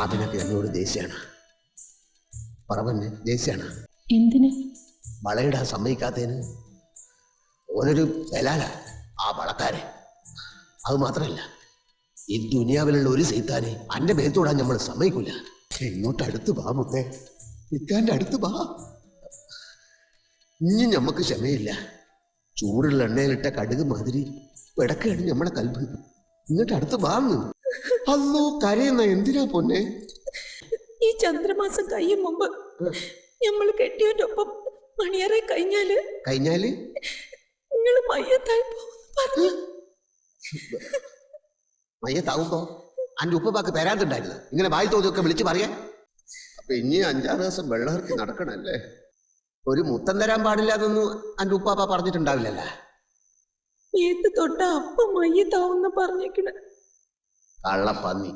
അതിനൊക്കെ എന്നോട് ദേഷ്യാണ്. പറവന് ദേഷ്യാണ്. എന്തിന്? വളയിടാൻ സമ്മതിക്കാത്തതിന് ഓനൊരു ബലാല ആ വളക്കാരെ അത് മാത്രമല്ല ഈ ദുനിയാവിലുള്ള ഒരു സൈത്താനെ അന്റെ മേത്തോടാൻ നമ്മൾ സമ്മതിക്കൂല. ഇങ്ങോട്ട് അടുത്ത് വാ മുത്തേ. ഇക്കാന്റെ അടുത്ത് വാ. ഇനി നമുക്ക് ക്ഷമയില്ല. ചൂടുള്ള എണ്ണയിലിട്ട കടുക് മാതിരി പിടക്കാണ് നമ്മളെ കൽബ്. ഇങ്ങോട്ട് അടുത്ത് വാന്ന്. അല്ലോ കരയുന്ന എന്തിനാ പൊന്നെ? ഈ ചന്ദ്രമാസം കഴിയും മുമ്പ് നമ്മൾ കെട്ടിയവന്റെ ഒപ്പം മണിയറെ കഴിഞ്ഞാൽ കഴിഞ്ഞാൽ? നിങ്ങൾ മയ്യത്തായി പോകുന്നു പറഞ്ഞു മയ്യത്താവുമ്പോ അന്റെ ഉപ്പപ്പാക്ക് തരാതുണ്ടായിരുന്നു ഇങ്ങനെ വായി തോതിയൊക്കെ വിളിച്ചു പറയാ അപ്പൊ ഇനി അഞ്ചാറ് ദിവസം വെള്ളമിറക്കി നടക്കണല്ലേ? ഒരു മുത്തം തരാൻ പാടില്ലാതൊന്നും അന്റെ ഉപ്പാപ്പ പറഞ്ഞിട്ടുണ്ടാവില്ലല്ലേ. മേത്ത് തൊട്ട അപ്പം മയ്യത്താവുന്ന പറഞ്ഞേക്കണ. കള്ളപ്പന്നി.